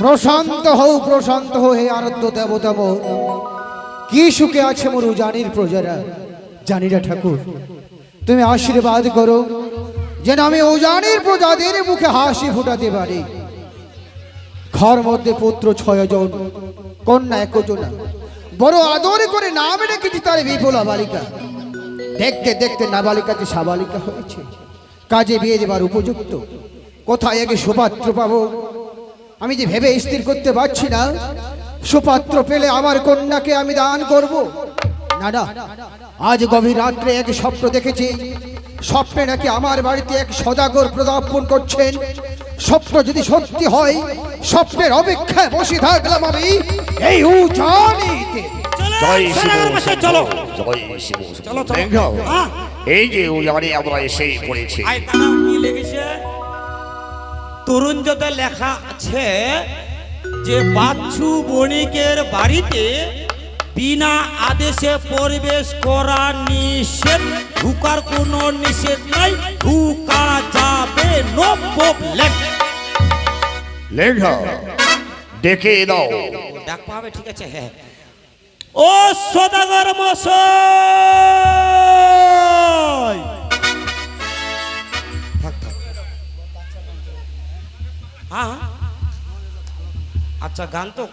প্রশান্ত হও প্রশান্ত হও, হে আরাধ্য মোর কি সুখে আছে মোর জানির প্রজারা? জানিরা ঠাকুর, তুমি আশীর্বাদ করো, যেন আমি উজানির প্রজাদের মুখে হাসি ফুটাতে পারি। ঘর মধ্যে পুত্র ছয় জন, কন্যা একজনা বড় আদর করে নাম রেখেছি তার বিপুলা বালিকা দেখতে দেখতে নাবালিকাতে সাবালিকা হয়েছে। কাজে বিয়ে দেবার উপযুক্ত। কোথায় আগে সুপাত্র পাবো? আমি যে ভেবে স্থির করতে পারছি না সুপাত্র পেলে আমার কন্যাকে আমি দান করব। না না আজ গভীর রাত্রে এক স্বপ্ন দেখেছি। স্বপ্নে নাকি আমার বাড়িতে এক সদাগর প্রদাপন করছেন। স্বপ্ন যদি সত্যি হয় স্বপ্নের অপেক্ষায় বসে থাকলাম আমি এই উজানিতে। জয় শিব চলো। জয় শিব চলো, চলো। হ্যাঁ। এই যে উজানে আমরা এসেই পড়েছি। আই দাঁড়াও, কি লিখেছে তরুণ যাতে লেখা আছে যে বাচ্চু বণিকের বাড়িতে বিনা আদেশে প্রবেশ করা নিষেধ। ঢুকার কোনো নিষেধ নাই ঢুকা যাবে নো প্রবলেম লেখা। ডেকে দাও ডাক পাবে ঠিক আছে হ্যাঁ ও সদাগর মশাই হ্যাঁ। আচ্ছা গান তো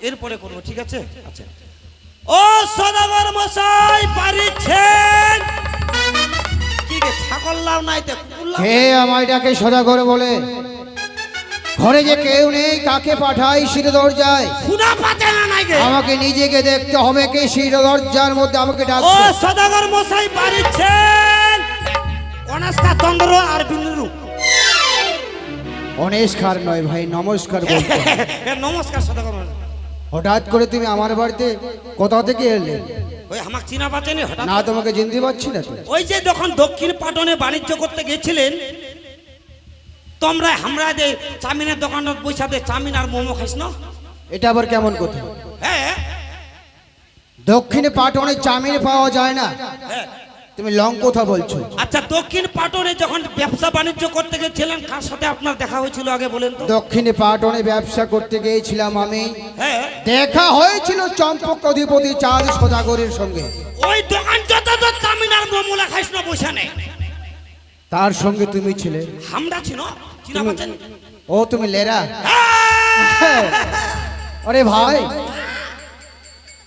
এরপরে করব ঠিক আছে? আচ্ছা। ও সদাগর মশাই পারিছেন? কি রে ছাগল লাও নাই তো কুকুর কে আমায় ডাকে সদাগর বলে? ঘরে যে কেউ নেই কাকে পাঠাই শির দরজায় শুনা পাচ্ছে না নাই গে। আমাকে নিজেকে দেখতে হবে কে শির দরজার মধ্যে আমাকে ও সদাগর মশাই পারিছেন? অনাস্কা চন্দ্র আর বিন্দু অনেস্কার নয় ভাই নমস্কার বলতে হয়। নমস্কার সদাগর। হঠাৎ করে তুমি আমার বাড়িতে কোথা থেকে এলে? ওই আমাকে চিনা পাচ্ছেনি হঠাৎ না তোমাকে চিনতে পারছি না ওই যে যখন দক্ষিণ পাটনে বাণিজ্য করতে গেছিলেন তোমরা আমরা যে চামিনের দোকানত বৈশাতে চামিন আর মোমো খাইস না? এটা আবার কেমন কথা? হ্যাঁ। দক্ষিণে পাটনে চামিন পাওয়া যায় না। হ্যাঁ। তুমি লং কথা বলছো। আচ্ছা দক্ষিণ পাটনে যখন ব্যবসা বাণিজ্য করতে গেছিলেন কার সাথে আপনার দেখা হয়েছিল আগে বলেন তো? দক্ষিণে পাটনে ব্যবসা করতে গিয়েছিলাম আমি। হ্যাঁ। দেখা হয়েছিল চম্পক অধিপতি চাঁদ সদাগরের সঙ্গে। ওই দোকান যত তো চামিন আর মোমোলা খাইস না বৈশা নেই তার সঙ্গে তুমি ছিলে। আমরা ছিল চিনা পাচ্ছেন? ও তুমি লেরা? হ্যাঁ। আরে ভাই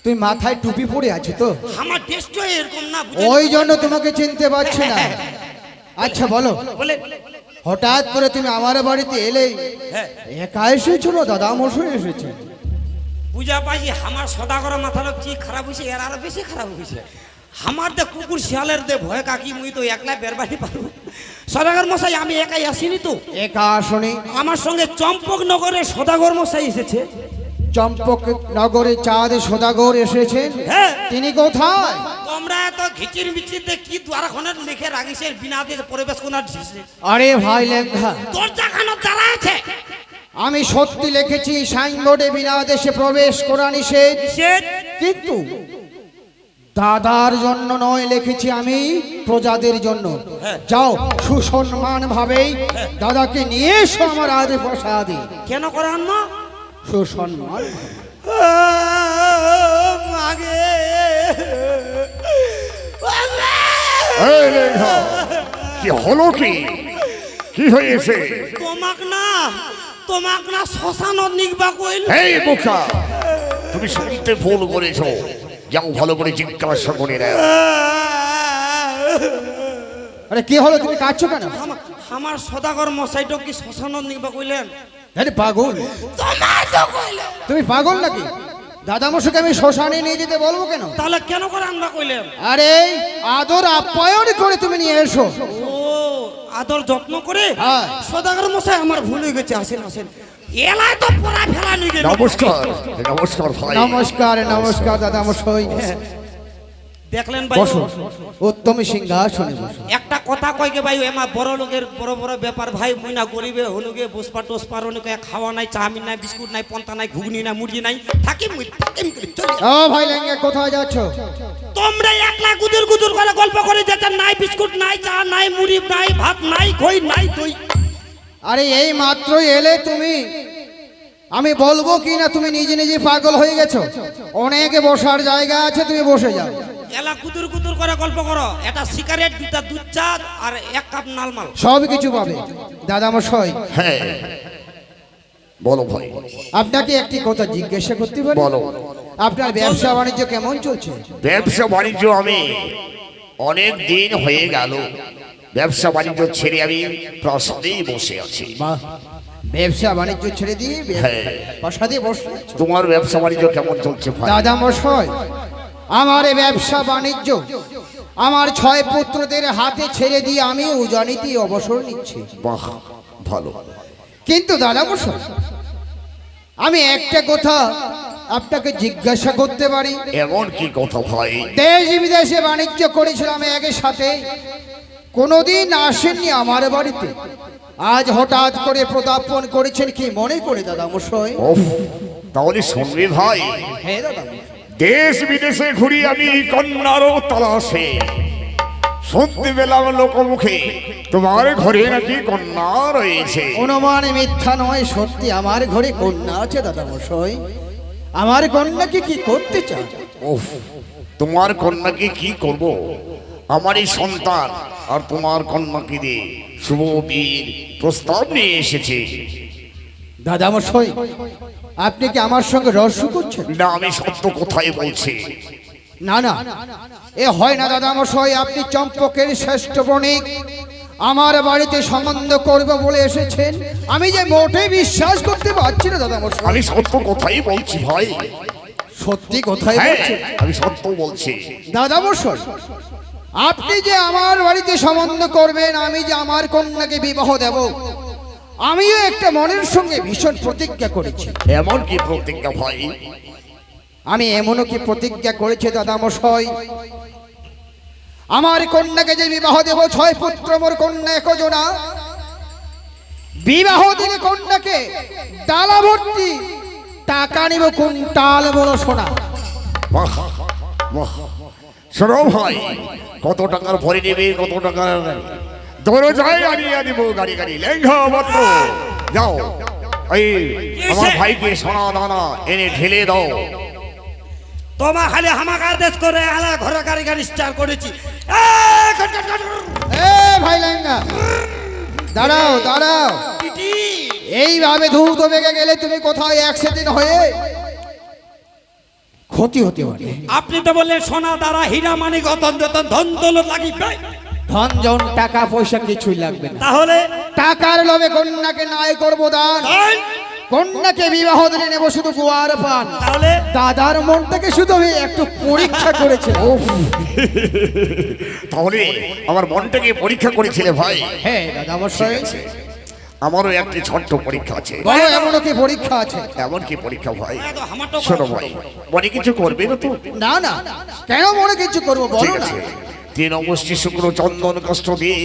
তুই মাথায় টুপি পরে আছো তো? আমার টেস্ট এরকম না? ওই জন্য তোমাকে চিনতে পারছি না। আচ্ছা বলো। হঠাৎ করে তুমি আমার বাড়িতে এলে হ্যাঁ। একা এসেছ না দাদা মশাই এসেছে। বুঝা পাইছি আমার সদা করা মাথার কি খারাপ হয়েছে এর আরও বেশি খারাপ হয়েছে আমার দে কুকুর শিয়ালের দে ভয় কাকি মুই তো একলা বেরবানি পারব সদাগর মশাই আমি একাই আসিনি তো? একা আসনি। আমার সঙ্গে চম্পক নগরের সদাগর মশাই এসেছে। চম্পক নগরে চাঁদ সদাগর এসেছেন। হ্যাঁ। তিনি কোথায়? তোমরা এত ঘিচির মিচিতে কি দ্বারাখানার লিখে রাখিছে বিনা দিয়ে প্রবেশ কোনার আরে ভাই লেখা। দরজা খানার দ্বারা আছে। আমি সত্যি লিখেছি সাইনবোর্ডে বিনা দেশে প্রবেশ করা নিষেধ। সে কিন্তু দাদার জন্য নয় লিখেছি আমি প্রজাদের জন্য। হ্যাঁ। যাও সুসম্মান ভাবেই দাদাকে নিয়ে এসো আমার আজ প্রসাদে। কেন করে আনমা সুসম্মান মাগে কি হলো কি? কি হয়েছে? তোমাক না তোমাক না শ্মশানত নিকবা কইল। এই বোকা তুমি শুনতে ভুল করেছ। যাও ভালো করে জিজ্ঞাসা করে নাও। আরে কি হলো? তুমি কাঁদছো কেন? আমার সদাগর মশাইটো কি শ্মশানত নিকবা কইলেন? আরে পাগল। তোমার তো কইল। তুমি পাগল নাকি? দাদা মশাকে আমি শ্মশানে নিয়ে যেতে বলব কেন? তাহলে কেন করে আনবা কইলেন আরে আদর আপ্যায়ন করে তুমি নিয়ে এসো। ও আদর যত্ন করে? হ্যাঁ। সদাগর মশাই আমার ভুল হয়ে গেছে আসেন আসেন। এলায় তো পড়া ফেলা নিয়ে নমস্কার নমস্কার ভাই। নমস্কার নমস্কার দাদা মশাই দেখলেন ভাই? বসো। উত্তম সিংহাসনে বসো। একটা কথা গে ভাই এমা বড় লোকের বড় বড় ব্যাপার ভাই মুই না গরিবে হলুগে বসপা টোসপার অনেক খাওয়া নাই চাউমিন নাই বিস্কুট নাই পন্তা নাই ঘুগনি নাই মুরগি নাই থাকি মুই থাকিম করে চলি ও ভাই লেঙ্গে কোথায় যাচ্ছ? তোমরা একলা গুদুর গুদুর করে গল্প করে যেতে নাই বিস্কুট নাই চা নাই মুড়ি নাই ভাত নাই খই নাই দই। আরে এই মাত্রই এলে তুমি। আমি বলব কি না তুমি নিজে নিজে পাগল হয়ে গেছো। অনেক বসার জায়গা আছে তুমি বসে যাও। এলা কুতুর কুতুর করে গল্প করো। একটা সিগারেট দুটা দুধ চা আর এক কাপ নালমাল। সব কিছু পাবে। দাদামশাই হ্যাঁ। বলো ভাই। আপনাকে একটি কথা জিজ্ঞাসা করতে পারি? বলো। আপনার ব্যবসা বাণিজ্য কেমন চলছে? ব্যবসা বাণিজ্য আমি অনেক দিন হয়ে গেল। ব্যবসা বাণিজ্য ছেড়ে আমি প্রাসাদেই বসে আছি। বাহ। ব্যবসা বাণিজ্য ছেড়ে দিয়ে হ্যাঁ। প্রসাদে বসে তোমার ব্যবসা বাণিজ্য কেমন চলছে ভাই? দাদা মশাই আমার ব্যবসা বাণিজ্য। আমার ছয় পুত্রদের হাতে ছেড়ে দিয়ে আমি উজানিতে অবসর নিচ্ছি। বাহ ভালো। কিন্তু দাদা মশাই আমি একটা কথা আপনাকে জিজ্ঞাসা করতে পারি। এমন কি কথা ভাই? দেশ বিদেশে বাণিজ্য করেছিলাম একের সাথে কোনোদিন আসেননি আমার বাড়িতে। আজ হঠাৎ করে প্রদাপন করেছেন কি মনে করে দাদা মশাই? তাহলে শুনবি ভাই। হ্যাঁ দাদা দেশ বিদেশে ঘুরি আমি কন্যারও তালাশে। শুনতে পেলাম লোকমুখে তোমার ঘরে নাকি কন্যা রয়েছে। অনুমান মিথ্যা নয় সত্যি আমার ঘরে কন্যা আছে দাদা মশাই আমার কন্যাকে কি করতে চান? ওফ তোমার কন্যাকে কি করব? আমারই সন্তান আর তোমার কন্যাকে দিয়ে শুভ বীর প্রস্তাব নিয়ে এসেছে। দাদা মশাই আপনি কি আমার সঙ্গে রহস্য করছেন? না আমি সত্য কোথায় বলছি। না না এ হয় না দাদা মশাই আপনি চম্পকের শ্রেষ্ঠ বণিক। আমার বাড়িতে সম্বন্ধ করব বলে এসেছেন। আমি যে মোটে বিশ্বাস করতে পারছি না দাদা মশাই আমি সত্য কোথায় বলছি ভাই। সত্যি কোথায় হ্যাঁ বলছেন? আমি সত্য বলছি। দাদা মশাই আপনি যে আমার বাড়িতে সম্বন্ধ করবেন আমি যে আমার কন্যাকে বিবাহ দেব আমিও একটা মনের সঙ্গে ভীষণ প্রতিজ্ঞা করেছি। এমন কি প্রতিজ্ঞা ভাই? আমি এমনও কি প্রতিজ্ঞা করেছি দাদা মশাই আমার কন্যাকে যে বিবাহ দেব ছয় পুত্র মোর কন্যা একজনা। বিবাহ দিলে কন্যাকে ডালা ভর্তি টাকা নিব কুন্টাল বলো সোনা। বাহ বাহ। শোনো ভাই কত টাকার ভরে নেবে কত টাকার দরজায় আনিয়ে দিব গাড়ি গাড়ি। লেঙ্ঘা মাত্র। যাও। এই আমার ভাইকে সোনা দানা এনে ঢেলে দাও। তোমার খালি হামাকার দেশ করে আলা ঘরে গাড়ি গাড়ি স্টার করেছি। এ, কট, কট, কট, কট। এ ভাই লেঙ্গা। দাঁড়াও দাঁড়াও। এইভাবে ধূত বেগে গেলে তুমি কোথায় অ্যাক্সিডেন্ট হয়ে? ক্ষতি হতে পারে। আপনি তো বললেন সোনা দ্বারা হীরা মানিক অতন যতন ধন দৌলত লাগিবে ধন জন টাকা পয়সা কিছুই লাগবে না। তাহলে? টাকার লোভে কন্যাকে নাই করব দান। কন্যাকে বিবাহ দিলে নেব শুধু গোয়ার পান। তাহলে? দাদার মনটাকে শুধু আমি একটু পরীক্ষা করেছে। ও তাহলে আমার মনটাকে পরীক্ষা করেছিলে ভাই? হ্যাঁ দাদা মশাই আমারও একটি ছোট্ট পরীক্ষা আছে। বলো এমনও কি পরীক্ষা আছে? এমন কি পরীক্ষা ভাই? হামাটো শোনো ভাই মনে কিছু করবে না তো? না না। কেন মনে কিছু করব বলো না। অবশ্যি শুক্র চন্দন কষ্ট দিয়ে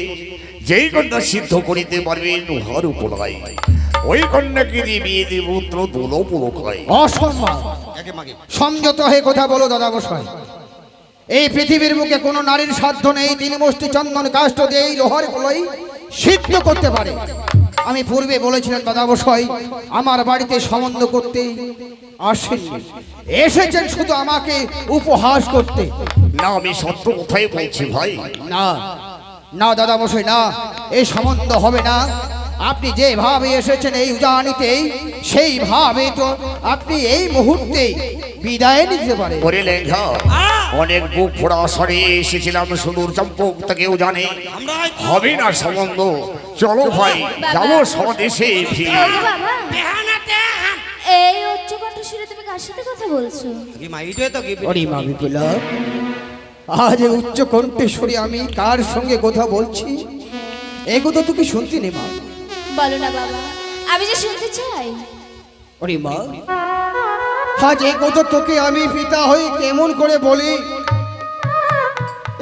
যেই কন্যা সিদ্ধ করিতে পারবে উহার উপলয়। ওই কন্যাকে দিয়ে বিয়ে দিয়ে পুত্র দুলো পুরকায় সংযত হয়ে কথা বলো দাদা গোসাই এই পৃথিবীর মুখে কোনো নারীর সাধ্য নেই, তিনি মুষ্টি চন্দন কাষ্ট দিয়ে এই লোহার কলই সিদ্ধ করতে পারে। আমি পূর্বে বলেছিলাম দাদাবসাই আমার বাড়িতে সম্বন্ধ করতে আসেননি। এসেছেন শুধু আমাকে উপহাস করতে। না আমি সত্য কোথায় বলছি ভাই। না না দাদা মশাই না এই সম্বন্ধ হবে না। আপনি যেভাবে এসেছেন এই উজানিতেই সেইভাবে তো আপনি এই মুহূর্তে বিদায় নিতে পারেন। ওরে লেখা অনেক বুক ফোড়া সরে এসেছিলাম সুদূর চম্পক তাকেও জানে। হবে না সম্বন্ধ চলো ভাই যাব স্বদেশে ফিরে। ওগো বাবা বেহানাতে হান। এই উচ্চ কণ্ঠস্বরে তুমি কার সাথে কথা বলছো? কি মা তো কি ওরে মা বিপুলা। আজ এই উচ্চ কণ্ঠেশ্বরী আমি কার সঙ্গে কথা বলছি? এই কথা তোকে শুনতে নে মা। বলো না বাবা আমি যে শুনতে চাই। ওরে মা। আজ এই কথা তোকে আমি পিতা হয়ে কেমন করে বলি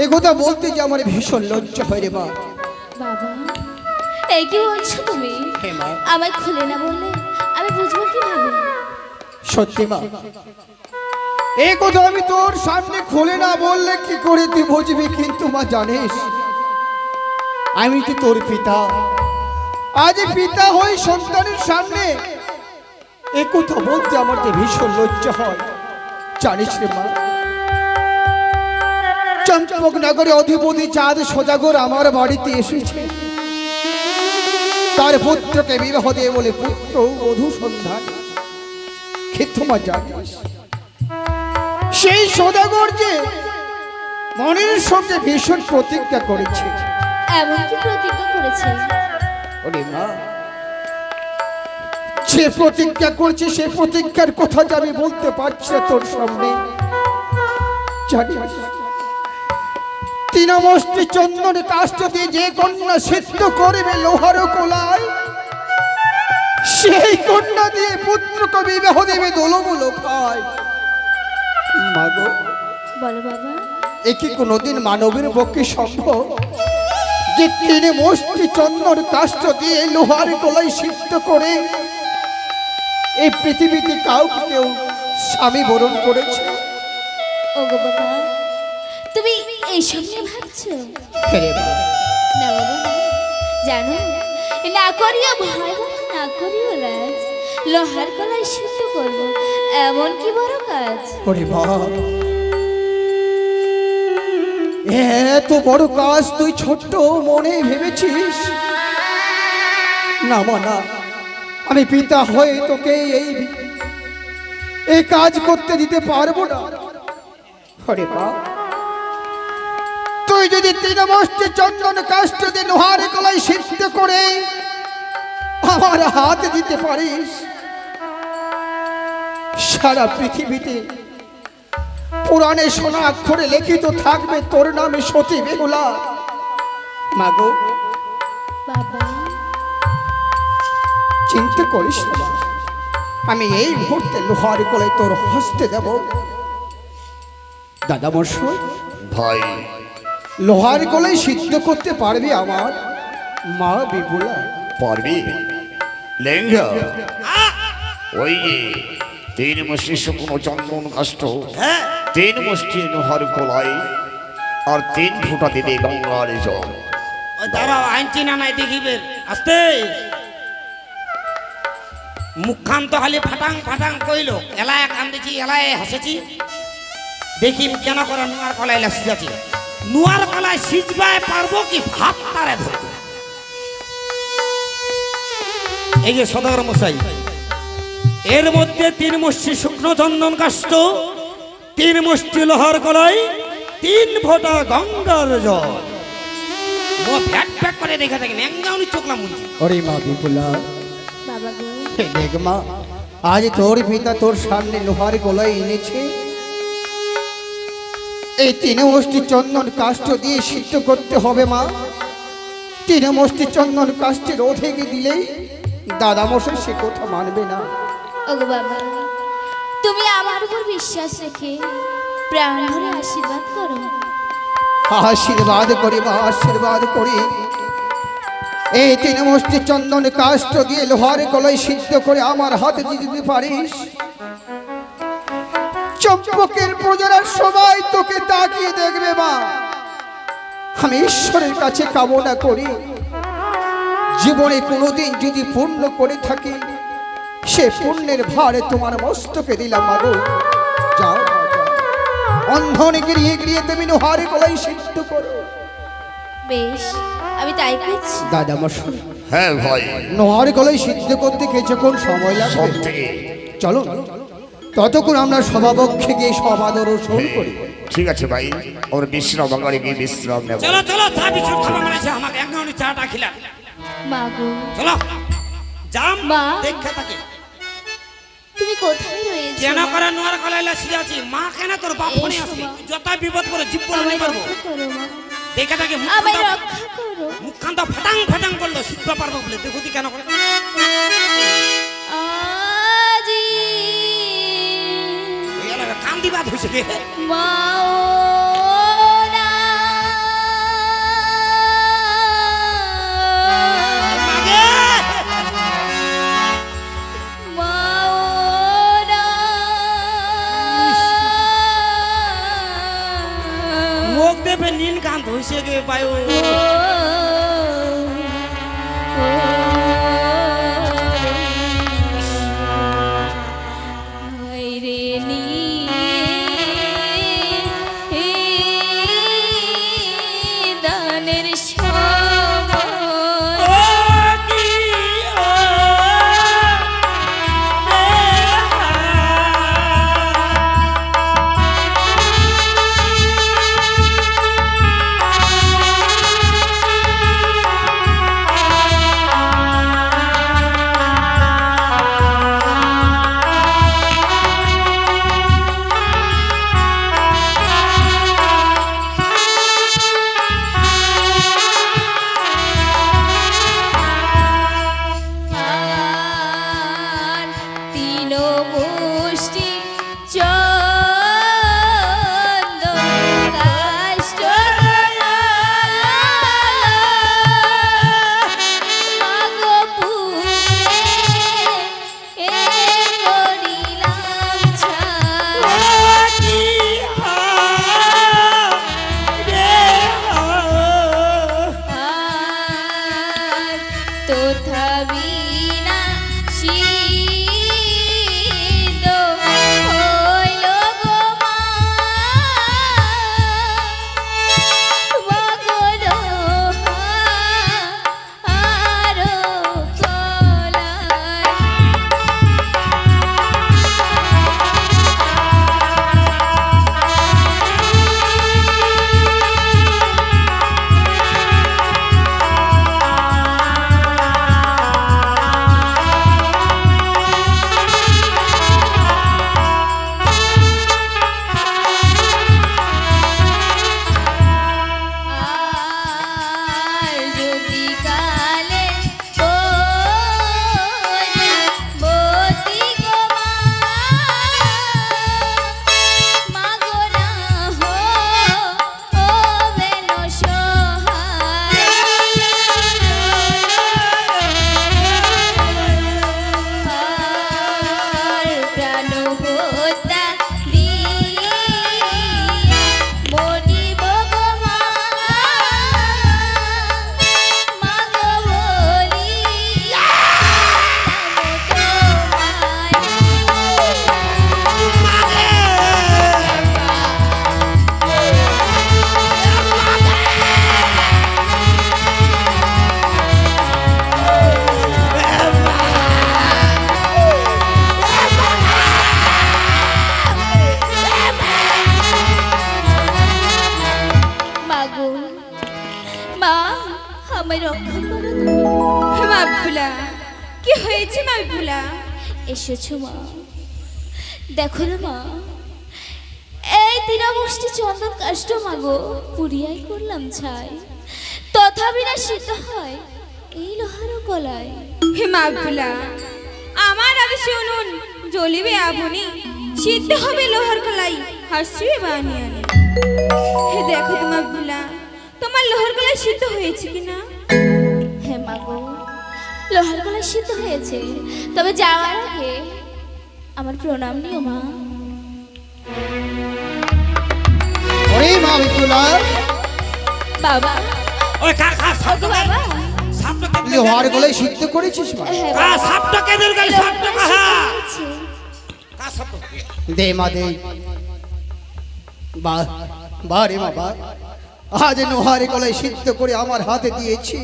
এ কথা বলতে যে আমার ভীষণ লজ্জা হয় রে মা। বাবা এই কি বলছো তুমি? হে মা। আমায় খুলে না বললে আমি বুঝব কীভাবে? সত্যি মা। এই কথা আমি তোর সামনে খুলে না বললে কি করে তুই বুঝবি কিন্তু মা জানিস আমি কি তোর পিতা? আজ পিতা হই সন্তানের সামনে। এ কথা বলতে আমার যে ভীষণ লজ্জা হয়। জানিস রে মা, চম্পক নগরে অধিপতি চাঁদ সদাগর আমার বাড়িতে এসেছে। তার পুত্রকে বিবাহ দিয়ে বলে পুত্র বধূ সন্ধান। কিন্তু মা জানিস? সেই সদাগর যে মনের সঙ্গে ভীষণ প্রতিজ্ঞা করেছে। এমন কি প্রতিজ্ঞা করেছে। ওরে মা। সে প্রতিজ্ঞা করছে সে প্রতিজ্ঞার কথা যে আমি বলতে পারছি না তোর সামনে। তৃণমষ্টি চন্দন কাষ্ট দিয়ে যে কন্যা সিদ্ধ করবে লোহার কোলায় সেই কন্যা দিয়ে পুত্রকে বিবাহ দেবে দোলগুলো খায়। মাগো বলো বাবা। এ কি কোনোদিন মানবের পক্ষে সম্ভব? যে তিনি মুষ্টি চন্দন কাষ্ট দিয়ে লোহার গলায় সিদ্ধ করে এই পৃথিবীতে কাউকে কেউ স্বামী বরণ করেছে। তুমি এইসব নিয়ে ভাবছ? বাবা, না বাবা। জানো না করিও ভয় না করিও লাজ লোহার কলাই সিদ্ধ করব এমন কি বড় কাজ? ওরে বাবা এত বড় কাজ তুই ছোট্ট মনে ভেবেছিস? না মানা আমি পিতা হয়ে তোকে এই এই কাজ করতে দিতে পারব না। আরে মা, তুই যদি তৃণমষ্টি চন্দন কাষ্ট দিয়ে লোহার গলায় সিদ্ধ করে আমার হাত দিতে পারিস, সারা পৃথিবীতে পুরাণে সোনা অক্ষরে লিখিত থাকবে তোর নামে সতী বেহুলা মাগো বাবা চিন্তা করিস না আমি এই মুহূর্তে লোহার গলায় তোর হস্তে দেব দাদা মশাই ভাই। লোহার গলায় সিদ্ধ করতে পারবি আমার মা বিপুলা পারবি? লেঙ্গা? ওই যে তিন মুষ্টি শুকনো চন্দন কাষ্ঠ। হ্যাঁ। তিন মুষ্টি নোহার কোলাই আর তিন ফুটা দিবে গঙ্গার জল। দাঁড়াও আইন চিনা নাই দেখিবেন আস্তে। মুখান তো খালি ফাটাং ফাটাং কইল। এলায় কান্দিছি, এলায় হাসেছি। দেখি কেন করে নুয়ার কলাই সিজাছি নুয়ার কলাই সিজবায় পারব কি ভাত তারে ধরবো? এই যে সদর মশাই, এর মধ্যে তিন মুষ্টি শুকনো চন্দন কাষ্ট তিন মুষ্টি লোহার কলাই তিন ফোঁটা গঙ্গার জল। ও ফ্যাট ফ্যাট করে দেখে থাকি ন্যাংগাউনি চোখলা মুঞ্জি। ওরে মা বিপুলা। বাবা গো। দেখ মা আজ তোর পিতা তোর সামনে লোহার গলায় এনেছে। এই তিন মুষ্টি চন্দন কাষ্ঠ দিয়ে সিদ্ধ করতে হবে মা। তিন মুষ্টি চন্দন কাষ্ঠের অধেকে দিলেই দাদা মশাই সে কথা মানবে না। বাবা। তুমি আমার উপর বিশ্বাস রেখে প্রাণ ভরে আশীর্বাদ করো। আশীর্বাদ করি, মা, আশীর্বাদ করি। এই তিন মুষ্টি চন্দন কাষ্ঠ দিয়ে লোহার গলায় সিদ্ধ করে আমার হাতে দিতে পারিস? চম্পকের প্রজারা সবাই তোকে তাকিয়ে দেখবে, মা। আমি ঈশ্বরের কাছে কামনা করি। জীবনে কোনোদিন যদি পূর্ণ করে থাকি সে পুণ্যের ভারে তোমার মস্তকে দিলাম মাগো যাও। অন্ধনে গিরিয়ে গিরিয়ে তুমি লোহারে কলাই সিদ্ধ করো। বেশ আমি তাই করছি। দাদা মশাই হ্যাঁ ভাই। নোহার কলাই সিদ্ধ করতে কিছুক্ষণ সময় লাগবে? চলো ততক্ষণ আমরা সভাপক্ষে গিয়ে সমাদর শোন করি। ঠিক আছে ভাই ওর বিশ্রাম বাঙালি গিয়ে বিশ্রাম নেব। চলো চলো চা বিছুট খাওয়া মানে আমাকে। এক গাউনি চাটা খিলা। মা গো। চলো। জাম মা। দেখে থাকি। তুমি কোথায় রয়েছো? কেন মা? করে নোয়ার কলাই লাসি আছি মা কেন তোর বাপ ফোনে আসবে যত বিপদ করে জীব বলে পারব। রক্ষা করো দেখে থাকি আমায় রক্ষা করো। মুখখান তো ফাটাং ফাটাং করল শিখতে পারব বলে। দেখো তুই কেন করে আজি এই এলাকা কান দিবা ধুইছে কে মাওনা মুখ দেবে নীল কান এসেছ মা। দেখো না মা এই তৃণমুষ্টি চন্দন কাষ্ট মাগো পুরিয়াই করলাম ছাই। তথাপি না সিদ্ধ হয় এই লোহারও কলায়। হে মাবলা আমার আগে শুনুন জ্বলিবে আগুনে সিদ্ধ হবে লোহার কলাই হাসবে বানিয়ানে হে দেখো তোমার ভুলা তোমার লোহার কলাই সিদ্ধ হয়েছে কিনা? হে মাগো লোহার কলায় সিদ্ধ হয়েছে। তবে যাওয়ার আগে আমার প্রণাম নিও মা। ওরে মা বিপুলা বাবা। ওই কা কা বাবা। লোহার গলায় সিদ্ধ করেছিস মা? হ্যাঁ কা সাপটা কে দূর সাপটা? কাহা কা সাপটা? দে মা দে। বা মা আজ লোহার গলায় সিদ্ধ করে আমার হাতে দিয়েছি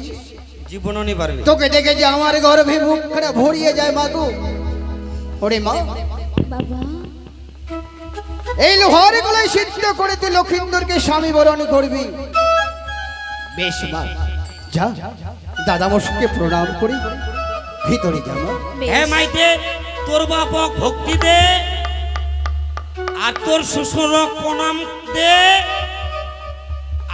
জীবনও নি পারবে তোকে দেখে যে আমার গর্ভে মুখখানা ভরিয়ে যায় মাগো ওরে মা। বাবা। এই লোহার গলায় সিদ্ধ করে তুই লক্ষিন্দরকে স্বামী বরণ করবি। বেশ মা যা দাদা মশকে প্রণাম করি। ভিতরে যা মা। বেশ। হে মাইতে তোর বাপক ভক্তি দে আর তোর শ্বশুরক প্রণাম দে।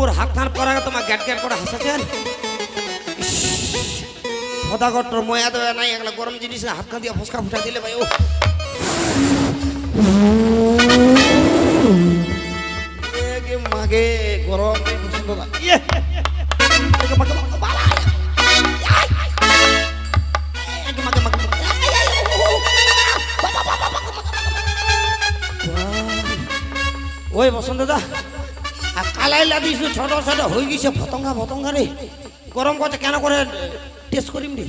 মোর হাত ধান করা তোমার গ্যাট গ্যাট করে হাসাছেন সদাগটর ময়া দেওয়া নাই এগুলা গরম জিনিস হাত খান দিয়ে ফসকা ফুটা দিলে ভাই ও মাগে গরম পছন্দ না ইয়ে ওই বসন্ত দা কালাইলা দিছু ছোট ছোট হয়ে গেছে ফতঙ্গা ফতঙ্গা রে গরম কথা কেন করে টেস্ট করিম রে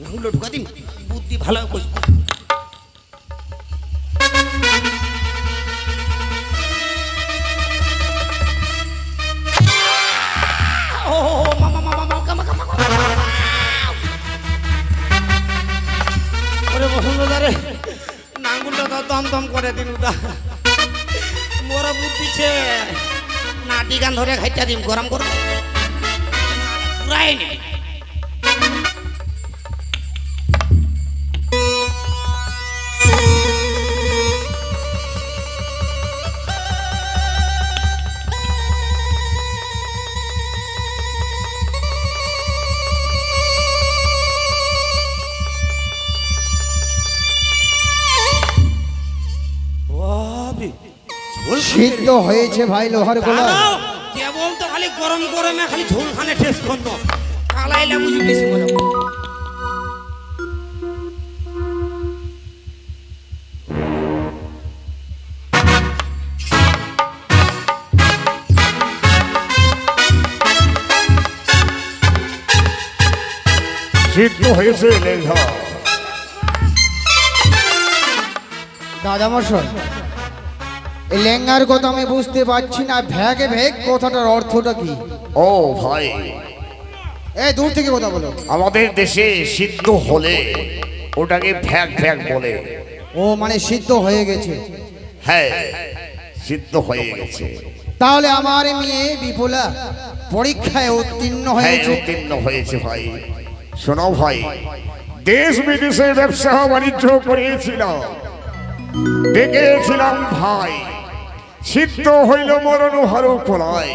নাগুলো ঢুকা দিন বুদ্ধি ভালো কইস নাঙ্গুলটা দম দম করে দিন উদা মোরা বুদ্ধিছে নাটি গান ধরে খাইটা দিম গরম গরম। পুরাই হয়েছে ভাই লোহার দাঁড়াও কেবল তো খালি গরম গরমে খালি ঝোল খানে টেস্ট করতো কালাইলে বুঝি বেশি মজা। সিদ্ধ হয়েছে লেখা দাদা মশাই এই লেঙ্গার কথা আমি বুঝতে পারছি না। ভ্যাগে ভেগ কথাটার অর্থটা কি? ও ভাই। এই দূর থেকে কথা বলো। আমাদের দেশে সিদ্ধ হলে ওটাকে ভ্যাক ভ্যাক বলে। ও মানে সিদ্ধ হয়ে গেছে। হ্যাঁ সিদ্ধ হয়ে গেছে। তাহলে আমার মেয়ে বিপুলা পরীক্ষায় উত্তীর্ণ হ্যাঁ হয়েছে। উত্তীর্ণ হয়েছে ভাই। শোনো ভাই দেশ বিদেশে ব্যবসা বাণিজ্য করিয়েছিলাম দেখেছিলাম ভাই। সিদ্ধ হইল মরণ হারো কলায়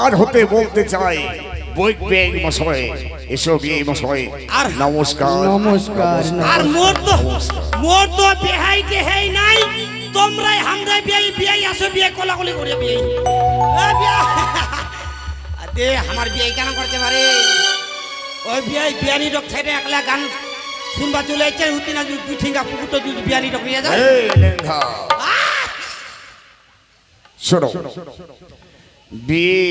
আর হতে বলতে চাই মশাই এসো মশাই আর নমস্কার। নমস্কার আর মোর তো মোর তো বিহাই টেহাই নাই তোমরাই হামরাই বিয়াই বিয়াই আসো বিয়ে কোলাকুলি করে বিয়ে এ দে আমার বিয়ে কেন করতে পারে? ওই বিয়াই বিয়ানি ডক সাইডে একলা গান শুনবা চলে যাচ্ছে উঠি না দুই ঠিঙ্গা কুকুর তো দুই বিয়ানি ডক নিয়ে যায় শোনো বিয়ে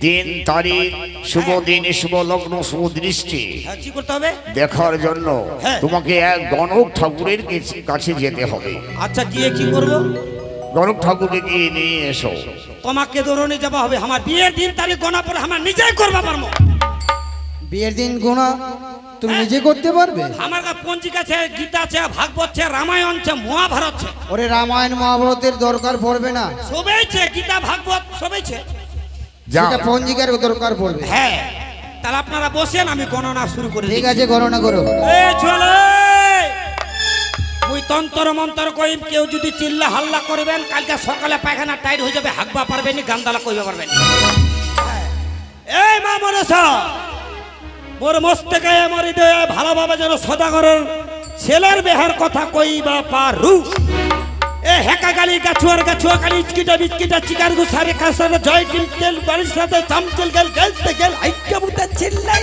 দিন তারিখ শুভ দিন শুভ লগ্ন শুভ দৃষ্টি। হ্যাঁ কি করতে হবে? দেখার জন্য হ্যাঁ। তোমাকে এক গণক ঠাকুরের কাছে- কাছে যেতে হবে। আচ্ছা গিয়ে কি করব? গণক ঠাকুরকে গিয়ে নিয়ে এসো। তোমাকে দৌড়নে যাওয়া হবে আমার বিয়ের দিন তারিখ গণা পরে আমার নিজেই করবা পারব। বিয়ের দিন গোনা তুমি নিজে করতে পারবে? আমার কাছে পঞ্জিকা আছে গীতা আছে ভাগবত আছে রামায়ণ আছে মহাভারত আছে। ওরে রামায়ণ মহাভারতের দরকার পড়বে না। সবাই আছে গীতা ভাগবত সবাই আছে। যাও। সেটা পঞ্জিকার দরকার পড়বে। হ্যাঁ তাহলে আপনারা বসেন আমি গণনা শুরু করি ঠিক আছে গণনা করো। এ চলে মুই তন্তর মন্তর কইম কেউ যদি চিল্লা হাল্লা করবেন কালকে সকালে পায়খানা টাইট হয়ে যাবে হাগবা পারবেন নি গান্দালা কইবা পারবেন নি। এই মা মনসা! মোর মস্তকে আমার হৃদয়ে ভালোভাবে যেন সদাগরের ছেলের বেহার কথা কইবা পারু। এ হেকা গালি গাছুয়ার গাছুয়া গালি ইচকিটা বিচকিটা চিকার গুসারে কাসারে জয় কিল তেল বাড়ির সাথে চামচেল গেল গেলতে গেল আইকা বুতা চিল্লাই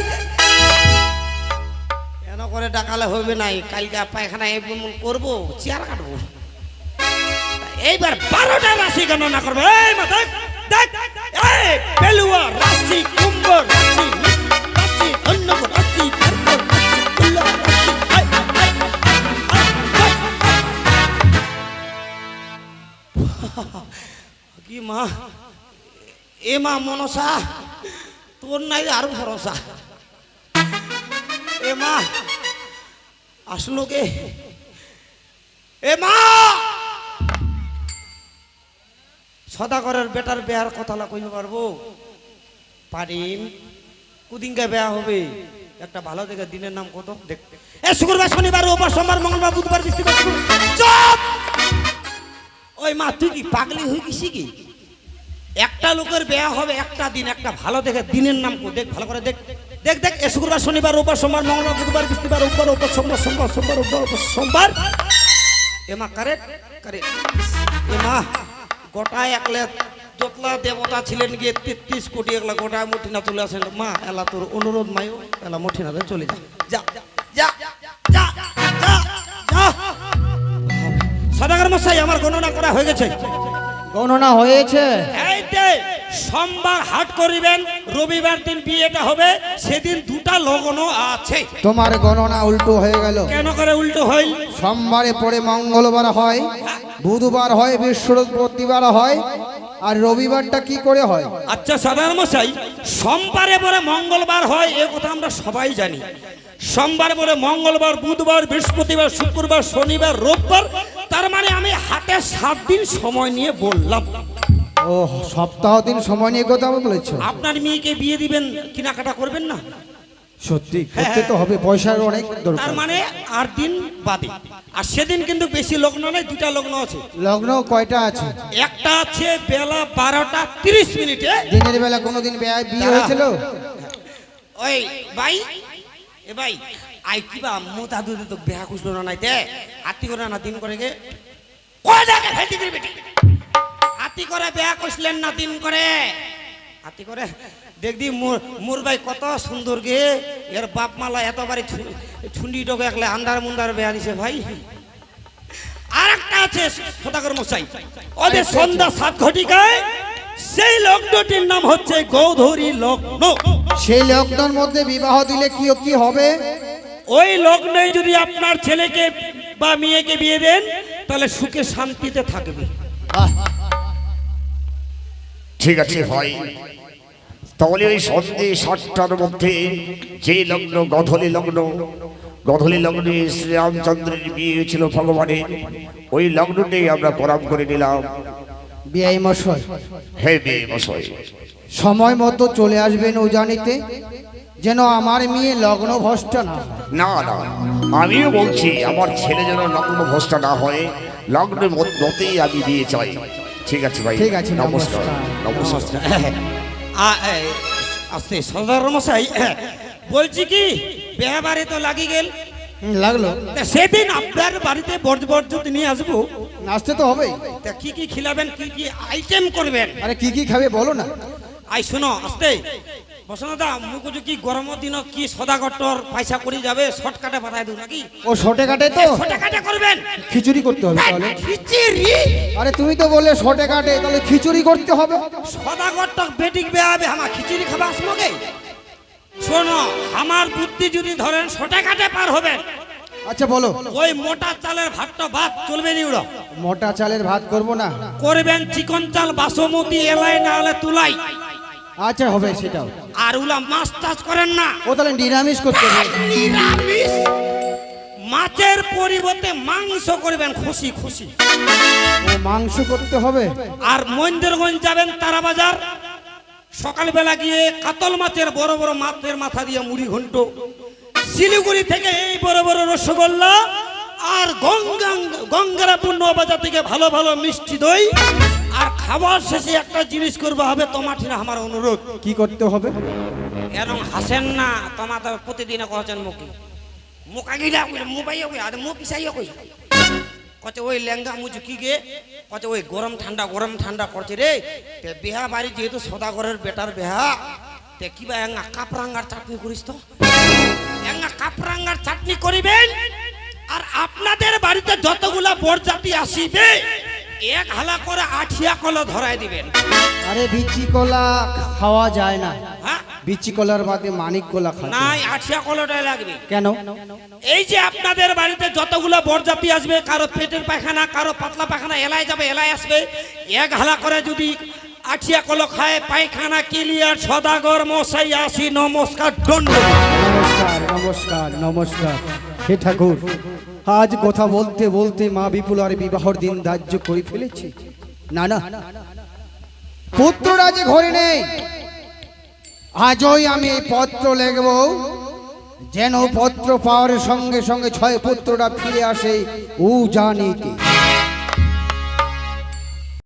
কেন করে ডাকালে হবে নাই? কালকে পায়খানা এমন করব চেয়ার কাটবো। এইবার বারোটা রাশি গণনা করব। এই মা দেখ দেখ এই পেলুয়া রাশি কুম্ভ রাশি। কি মা? এ মা মনসা, তোর নাই আর ভরসা। এ মা, আসলো কে? এ মা! সদাগরের বেটার বেয়ার কথা না কইতে পারব? পারিম? কুদিনকে বেয়া হবে। একটা ভালো দেখে দিনের নাম কত? দেখ। এ, শুক্রবার, শনিবার, রোববার, সোমবার, মঙ্গলবার, বুধবার, বৃহস্পতিবার চুপ! ওই মা, তুই কি পাগলি হয়ে গেছি কি? একটা লোকের বেয়া হবে একটা দিন, একটা ভালো দেখে দিনের নাম দেখ, ভালো করে দেখ। দেখ দেখ, এ, শুক্রবার, শনিবার, রোববার, সোমবার, মঙ্গলবার, বুধবার, বৃহস্পতিবার, রোববার রোববার, সোমবার সোমবার সোমবার, রোববার সোমবার। মা কারেক্ট কারেক্ট এমা গোটা একলে দোতলা দেবতা ছিলেন গিয়ে তেত্রিশ কোটি একলা গোটা মুঠি না তুলে আসেন। মা এলা তোর অনুরোধ মায়ও এলা মুঠি না চলে যা। যা যা যা যা যা সদাগর মশাই আমার গণনা করা হয়ে গেছে। গণনা হয়েছে। এইতে সোমবার হাট করিবেন রবিবার দিন বিয়েটা হবে সেদিন দুটা লগ্ন আছে। তোমার গণনা উল্টো হয়ে গেল। কেন করে উল্টো হয়? সোমবারে পরে মঙ্গলবার হয় বুধবার হয় বৃহস্পতিবার হয় আর রবিবারটা কি করে হয়? আচ্ছা সাধারণ মশাই সোমবারে পরে মঙ্গলবার হয় এ কথা আমরা সবাই জানি। সোমবার পরে মঙ্গলবার বুধবার বৃহস্পতিবার শুক্রবার শনিবার রোববার তার মানে আমি হাতে সাত দিন সময় নিয়ে বললাম। ও সপ্তাহ দিন সময় নিয়ে কথা বলেছ? আপনার মেয়েকে বিয়ে দিবেন কেনাকাটা করবেন না? সত্যি করতে তো হবে পয়সার অনেক তার দরকার। মানে আট দিন বাদে। আর সেদিন কিন্তু বেশি লগ্ন নেই দুটা লগ্ন আছে। লগ্ন কয়টা আছে? একটা আছে বেলা বারোটা তিরিশ মিনিটে। দিনের বেলা কোনোদিন বিয়ে বিয়ে হয়েছিল? ওই ভাই এ ভাই আই কিবা মোতা দুধে তো বেহা খুশলো না নাইতে আতি করে না দিন করে গে। কয় জায়গায় ফেলতি দিবি বেটি? আতি করে বেহা কষলেন না দিন করে? আতি করে দেখদি মোর ভাই কত সুন্দর গে। এর বাপ মালা এত বাড়ি ঠুন্ডি ডোকে একলে আন্দার মুন্দার বেয়া দিছে ভাই। আর একটা আছে সদাগর মশাই। ওদের সন্ধ্যা সাত ঘটিকায় সেই লগ্নটির নাম হচ্ছে গৌধরী লগ্ন। সেই লগ্নের মধ্যে বিবাহ দিলে কি কি হবে? ওই লগ্নে যদি আপনার ছেলেকে বা মেয়েকে বিয়ে দেন তাহলে সুখে শান্তিতে থাকবে। ঠিক আছে ভাই। তাহলে ওই সন্ধে সাতটার মধ্যে যে লগ্ন গধলি লগ্ন গধলি লগ্নে শ্রীরামচন্দ্রের বিয়ে হয়েছিল ভগবানের ওই লগ্নটাই আমরা করাম করে নিলাম। বিয়াই মশাই হে মেয়ে মশাই। সময় মতো চলে আসবেন ও জানিতে যেন আমার মেয়ে লগ্ন ভ্রষ্ট না না না আমিও বলছি আমার ছেলে যেন লগ্ন ভ্রষ্টা না হয় লগ্নের মতেই আমি বিয়ে চাই। ঠিক আছে ভাই ঠিক আছে, নমস্কার। নমস্কার। আস্তে সদর মশাই বলছি কি বেহা বাড়ি তো লাগি গেল। লাগল। সেদিন আপনার বাড়িতে বর্জ বর্জ নিয়ে আসব আসতে তো হবে তা কি কি খিলাবেন কি কি আইটেম করবেন? আরে কি কি খাবে বলো না। আই শোনো আস্তে। বসন্ত মুখ কি গরমের দিন কি সদাগটর পয়সা করে যাবে শর্টকাটে দেবো নাকি? ও কাটে তো? শর্টে কাটে করবেন। খিচুড়ি করতে হবে তাহলে। খিচিড়ি? আরে তুমি তো কাটে তাহলে খিচুড়ি করতে হবে। বেটিক বেয়াবে আমার খিচুড়ি খাবা আসমগে শোনো আমার বুদ্ধি যদি ধরেন শর্টে কাটে পার হবে। আচ্ছা বলো। ওই মোটা চালের ভাতটা ভাত চলবে নি ওরা মোটা চালের ভাত করব না। করবেন চিকন চাল বাসমতি এলাই না হলে তুলাই। আচ্ছা হবে সেটাও। আর ওলা মাছ চাষ করেন না। ও তাহলে নিরামিষ করতে হবে। নিরামিষ? মাছের পরিবর্তে মাংস করবেন খুশি খুশি। ও মাংস করতে হবে? আর মহেন্দ্রগঞ্জ যাবেন তারা বাজার। সকালবেলা গিয়ে কাতল মাছের বড় বড় মাছের মাথা দিয়ে মুড়ি ঘন্ট। শিলিগুড়ি থেকে এই বড় বড় রসগোল্লা আর গঙ্গা গঙ্গারাপুর বাজার থেকে ভালো ভালো মিষ্টি দই। আর খাবার শেষে একটা জিনিস করব হবে তোমার তোমাঠিনা আমার অনুরোধ। কি করতে হবে? এরম হাসেন না তোমা তো প্রতিদিনে কছেন মুখে। মুখা গিলা মুবাইয়া কই আর মু পিছাইয়া কই কচে ওই লেঙ্গা মুজু কি গে? কচে ওই গরম ঠান্ডা গরম ঠান্ডা করছে রে। তে বিহা বাড়ি যেহেতু সদাগরের বেটার বিহা তে কিবা এঙ্গা কাপরাঙ্গার চাটনি করিস তো? এঙ্গা কাপরাঙ্গার চাটনি করিবেন আর আপনাদের বাড়িতে যতগুলা বরজাতি আসিবে এক হালা করে আঠিয়া কলা ধরাই দিবেন। আরে বিচি কলা খাওয়া যায় না। হ্যাঁ? বিচি কলার বাদে মানিক কলা খায় নাই আঠিয়া কলাটাই লাগবে। কেন? এই যে আপনাদের বাড়িতে যতগুলো বরজাতি আসবে কারও পেটের পায়খানা কারও পাতলা পায়খানা এলাই যাবে এলাই আসবে এক হালা করে যদি আঠিয়া কল খায় পায়খানা ক্লিয়ার সদাগর মশাই আসি নমস্কার দণ্ড নমস্কার নমস্কার নমস্কার। হে ঠাকুর আজ কথা বলতে বলতে মা বিপুল আর বিবাহর দিন ধার্য করে ফেলেছে। না না পুত্ররা যে ঘরে নেই, আজই আমি পত্র লেখব। যেন পত্র পাওয়ার সঙ্গে সঙ্গে ছয় পুত্ররা ফিরে আসে উ জানিতে